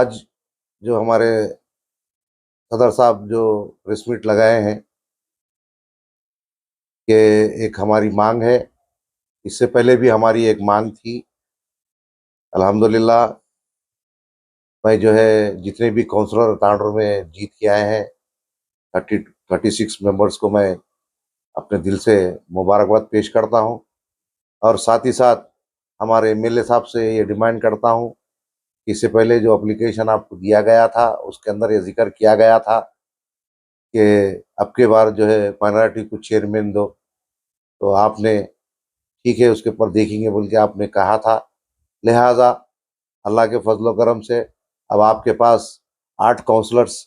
आज जो हमारे सदर साहब जो प्रेस मीट लगाए हैं कि एक हमारी मांग है। इससे पहले भी हमारी एक मांग थी। अल्हम्दुलिल्लाह, मैं जो है जितने भी काउंसलर तांडोर में जीत के आए हैं, थर्टी थर्टी सिक्स मेंबर्स को मैं अपने दिल से मुबारकबाद पेश करता हूँ। और साथ ही साथ हमारे एमएलए साहब से ये डिमांड करता हूँ इससे पहले जो एप्लीकेशन आपको दिया गया था, उसके अंदर ये ज़िक्र किया गया था कि अब के बार जो है माइनॉरिटी को चेयरमैन दो। तो आपने, ठीक है, उसके ऊपर देखेंगे बोल के आपने कहा था। लिहाजा, अल्लाह के फजल करम से अब आपके पास आठ काउंसलर्स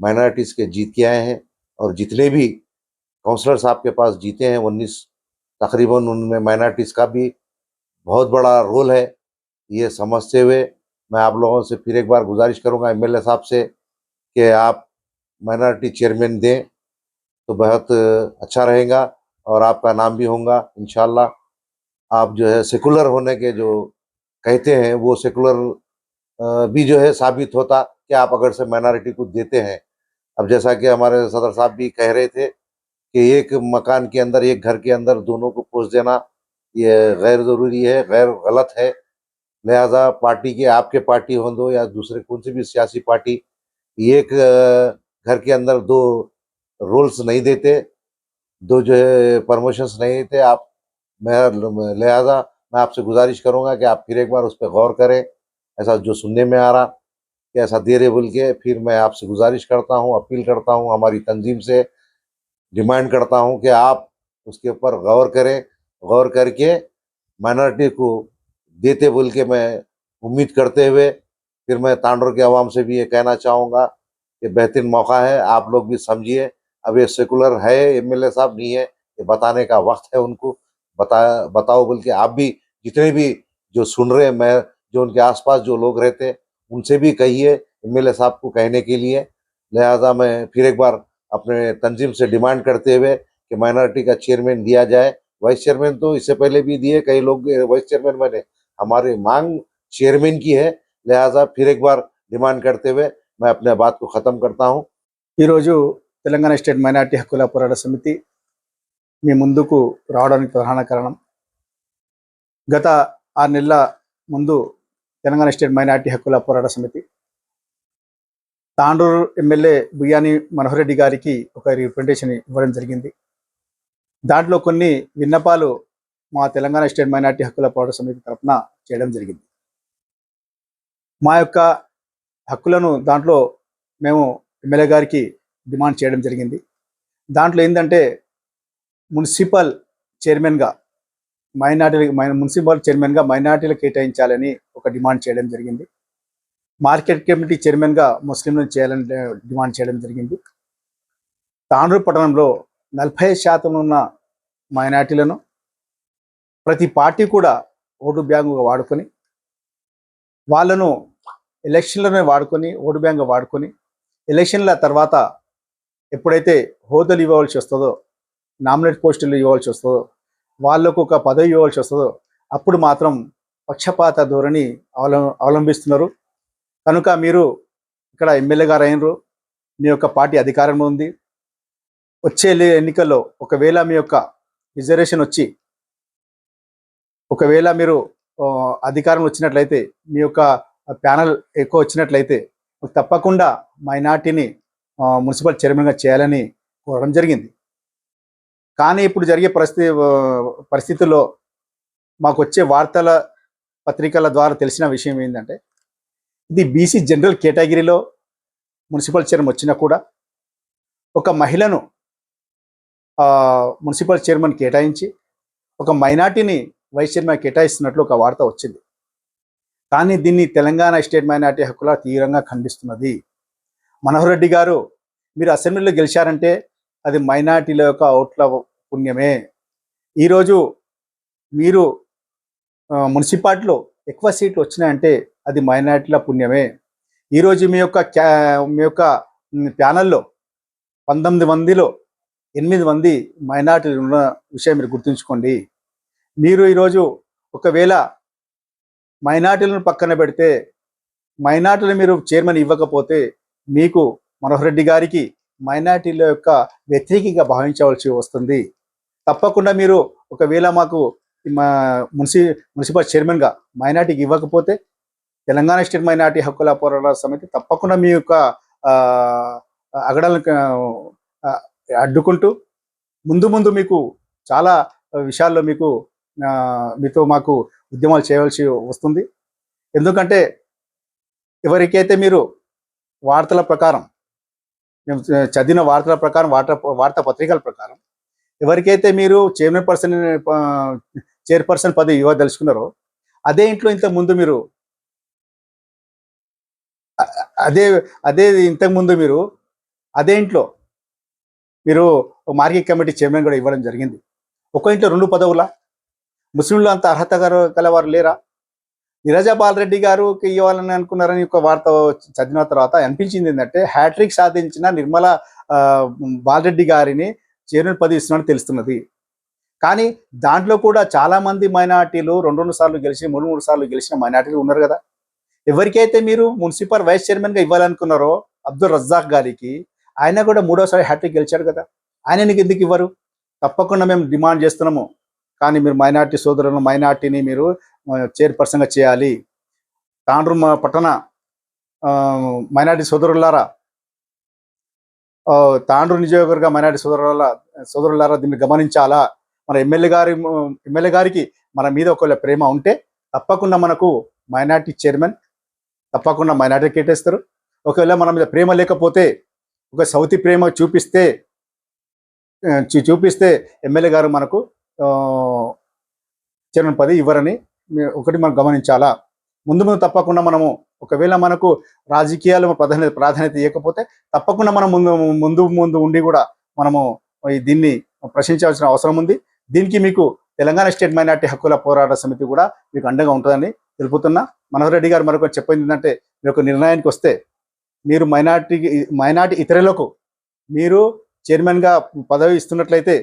माइनॉरिटीज के जीत के आए हैं और जितने भी काउंसलर्स आपके पास जीते हैं, उन्नीस तकरीबन उनमें माइनॉरिटीज का भी बहुत बड़ा रोल है। ये समझते हुए मैं आप लोगों से फिर एक बार गुजारिश करूँगा एमएलए साहब से कि आप माइनॉरिटी चेयरमैन दें तो बहुत अच्छा रहेगा और आपका नाम भी होगा इन आप जो है सेकुलर होने के जो कहते हैं, वो सेकुलर भी जो है साबित होता कि आप अगर से माइनॉरिटी को देते हैं। अब जैसा कि हमारे सदर साहब भी कह रहे थे कि एक मकान के अंदर, एक घर के अंदर दोनों को पोस्ट देना, ये गैर ज़रूरी है, गैर गलत है। लिहाजा पार्टी के आपके पार्टी हो दो या दूसरे कौन सी भी सियासी पार्टी, एक घर के अंदर दो रोल्स नहीं देते, दो जो है प्रमोशंस नहीं देते, आप मैं लिहाजा मैं आपसे गुजारिश करूँगा कि आप फिर एक बार उस पर गौर करें, ऐसा जो सुनने में आ रहा, कि ऐसा दे रहे बोल के फिर मैं आपसे गुजारिश करता हूँ, अपील करता हूँ, हमारी तंजीम से डिमांड करता हूँ कि आप उसके ऊपर गौर करें, गौर करके माइनॉरिटी को देते बोल के मैं उम्मीद करते हुए फिर मैं तांडोर के आवाम से भी ये कहना चाहूँगा कि बेहतरीन मौका है, आप लोग भी समझिए। अब ये सेकुलर है एमएलए साहब नहीं है, ये बताने का वक्त है उनको। बता, बताओ बोल के आप भी जितने भी जो सुन रहे हैं, मैं जो उनके आसपास जो लोग रहते हैं, उनसे भी कहिए एमएलए साहब को कहने के लिए। लिहाजा मैं फिर एक बार अपने तंजीम से डिमांड करते हुए कि माइनॉरिटी का चेयरमैन दिया जाए। वाइस चेयरमैन तो इससे पहले भी दिए, कई लोग, वाइस चेयरमैन बने हमारी मांग चेयरमैन की है लिहाजा फिर एक बार डिमांड करते हुए मैं अपने बात को ख़त्म करता हूँ ఈరోజు తెలంగాణ స్టేట్ మైనార్టీ హక్కుల పోరాట సమితి మీ ముందుకు రావడానికి ప్రధాన కారణం గత ఆరు నెలల ముందు తెలంగాణ స్టేట్ మైనార్టీ హక్కుల పోరాట సమితి తాండూరు ఎమ్మెల్యే బుయ్యాని మనోహర్ రెడ్డి గారికి ఒక రిప్రజెంటేషన్ ఇవ్వడం జరిగింది దాంట్లో కొన్ని విన్నపాలు మా తెలంగాణ స్టేట్ మైనార్టీ హక్కుల పోరాట సమితి తరఫున చేయడం జరిగింది. మా యొక్క హక్కులను దాంట్లో మేము ఎమ్మెల్యే గారికి డిమాండ్ చేయడం జరిగింది. దాంట్లో ఏంటంటే మున్సిపల్ చైర్మన్గా మైనార్టీలకు మున్సిపల్ చైర్మన్గా మైనార్టీలకు కేటాయించాలని ఒక డిమాండ్ చేయడం జరిగింది. మార్కెట్ కమిటీ చైర్మన్గా ముస్లింలను చేయాలని డిమాండ్ చేయడం జరిగింది. తాండ్రూ పట్టణంలో నలభై శాతం ఉన్న మైనార్టీలను ప్రతి పార్టీ కూడా ఓటు బ్యాంకుగా వాడుకొని వాళ్ళను ఎలక్షన్లోనే వాడుకొని ఓటు బ్యాంక్గా వాడుకొని ఎలక్షన్ల తర్వాత ఎప్పుడైతే హోదాలు ఇవ్వవలసి వస్తుందో నామినేట్ పోస్టులు ఇవ్వాల్సి వస్తుందో వాళ్ళకు ఒక పదవి ఇవ్వాల్సి వస్తుందో అప్పుడు మాత్రం పక్షపాత ధోరణి అవలం అవలంబిస్తున్నారు. కనుక మీరు ఇక్కడ ఎమ్మెల్యే గారు అయినరు మీ యొక్క పార్టీ అధికారంలో ఉంది. వచ్చే ఎన్నికల్లో ఒకవేళ మీ యొక్క రిజర్వేషన్ వచ్చి ఒకవేళ మీరు అధికారం వచ్చినట్లయితే మీ యొక్క ప్యానల్ ఎక్కువ వచ్చినట్లయితే తప్పకుండా మైనార్టీని మున్సిపల్ చైర్మన్గా చేయాలని కోరడం జరిగింది. కానీ ఇప్పుడు జరిగే పరిస్థితి పరిస్థితుల్లో మాకు వచ్చే వార్తల పత్రికల ద్వారా తెలిసిన విషయం ఏంటంటే ఇది బీసీ జనరల్ కేటగిరీలో మున్సిపల్ చైర్మన్ వచ్చినా కూడా ఒక మహిళను మున్సిపల్ చైర్మన్ కేటాయించి ఒక మైనార్టీని వైస్ చైర్మన్ కేటాయిస్తున్నట్లు ఒక వార్త వచ్చింది. కానీ దీన్ని తెలంగాణ స్టేట్ మైనార్టీ హక్కుల తీవ్రంగా ఖండిస్తున్నది. మనోహర్ రెడ్డి గారు మీరు అసెంబ్లీలో గెలిచారంటే అది మైనార్టీల యొక్క ఓట్ల పుణ్యమే. ఈరోజు మీరు మున్సిపాలిటీలో ఎక్కువ సీట్లు వచ్చినాయంటే అది మైనార్టీల పుణ్యమే. ఈరోజు మీ యొక్క క్యా మీ యొక్క ప్యానల్లో పంతొమ్మిది మందిలో ఎనిమిది మంది మైనార్టీలు ఉన్న విషయం మీరు గుర్తుంచుకోండి. మీరు ఈరోజు ఒకవేళ మైనార్టీలను పక్కన పెడితే మైనార్టీలు మీరు చైర్మన్ ఇవ్వకపోతే మీకు మనోహర్ రెడ్డి గారికి మైనార్టీల యొక్క వ్యతిరేకంగా భావించవలసి వస్తుంది. తప్పకుండా మీరు ఒకవేళ మాకు మా మున్సి మున్సిపల్ చైర్మన్గా మైనార్టీకి ఇవ్వకపోతే తెలంగాణ స్టేట్ మైనార్టీ హక్కుల పోరాట సమితి తప్పకుండా మీ యొక్క అగడాలను అడ్డుకుంటూ ముందు ముందు మీకు చాలా విషయాల్లో మీకు మీతో మాకు ఉద్యమాలు చేయవలసి వస్తుంది. ఎందుకంటే ఎవరికైతే మీరు వార్తల ప్రకారం మేము చదివిన వార్తల ప్రకారం వార్త వార్తా పత్రికల ప్రకారం ఎవరికైతే మీరు చైర్మన్ పర్సన్ చైర్పర్సన్ పదవి ఇవ్వదలుచుకున్నారో అదే ఇంట్లో ఇంత ముందు మీరు అదే అదే ఇంతకు ముందు మీరు అదే ఇంట్లో మీరు మార్కెట్ కమిటీ చైర్మన్ కూడా ఇవ్వడం జరిగింది. ఒక ఇంట్లో రెండు పదవుల? ముస్లింలు అంత అర్హత గలవారు లేరా? నిరజాపాల్ రెడ్డి గారుకి ఇవ్వాలని అనుకున్నారని ఒక వార్త చదివిన తర్వాత అనిపించింది ఏంటంటే హ్యాట్రిక్ సాధించిన నిర్మల బాలరెడ్డి గారిని చైర్మన్ పదవి ఇస్తున్నాడని తెలుస్తున్నది. కానీ దాంట్లో కూడా చాలా మంది మైనార్టీలు రెండు రెండు సార్లు గెలిచి మూడు మూడు సార్లు గెలిచిన మైనార్టీలు ఉన్నారు కదా? ఎవరికైతే మీరు మున్సిపల్ వైస్ చైర్మన్గా ఇవ్వాలనుకున్నారో అబ్దుల్ రజాక్ గారికి ఆయన కూడా మూడోసారి హ్యాట్రిక్ గెలిచాడు కదా? ఆయన నీకు ఎందుకు ఇవ్వరు? తప్పకుండా మేము డిమాండ్ చేస్తున్నాము. కానీ మీరు మైనార్టీ సోదరులను మైనార్టీని మీరు చైర్పర్సన్గా చేయాలి. తాండ్రు పట్టణ మైనార్టీ సోదరులారా తాండ్రు నియోజకవర్గ మైనార్టీ సోదరుల సోదరులారా దీన్ని గమనించాలా? మన ఎమ్మెల్యే గారి ఎమ్మెల్యే గారికి మన మీద ఒకవేళ ప్రేమ ఉంటే తప్పకుండా మనకు మైనార్టీ చైర్మన్ తప్పకుండా మైనార్టీ కేటేస్తారు. ఒకవేళ మన మీద ప్రేమ లేకపోతే ఒక సౌతి ప్రేమ చూపిస్తే చూ- చూపిస్తే ఎమ్మెల్యే గారు మనకు ఆ, చైర్మన్ ఇవ్వరని ఒకటి మనం గమనించాలా? ముందు ముందు తప్పకుండా మనము ఒకవేళ మనకు రాజకీయాలు ప్రాధాన్యత ప్రాధాన్యత ఇవ్వకపోతే తప్పకుండా మనం ముందు ముందు ముందు ఉండి కూడా మనము దీన్ని ప్రశ్నించాల్సిన అవసరం ఉంది. దీనికి మీకు తెలంగాణ స్టేట్ మైనార్టీ హక్కుల పోరాట సమితి కూడా మీకు అండగా ఉంటుందని తెలుపుతున్నా. మనోహర్ రెడ్డి గారు మరొక చెప్పింది ఏంటంటే మీరు ఒక నిర్ణయానికి వస్తే మీరు మైనార్టీ మైనార్టీ ఇతరులకు మీరు చైర్మన్గా పదవి ఇస్తున్నట్లయితే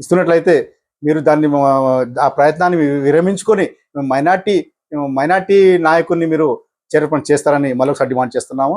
ఇస్తున్నట్లయితే మీరు దాన్ని ఆ ప్రయత్నాన్ని విరమించుకొని మైనార్టీ మైనార్టీ నాయకుడిని మీరు చేరపణ చేస్తారని మరొకసారి డిమాండ్ చేస్తున్నాము.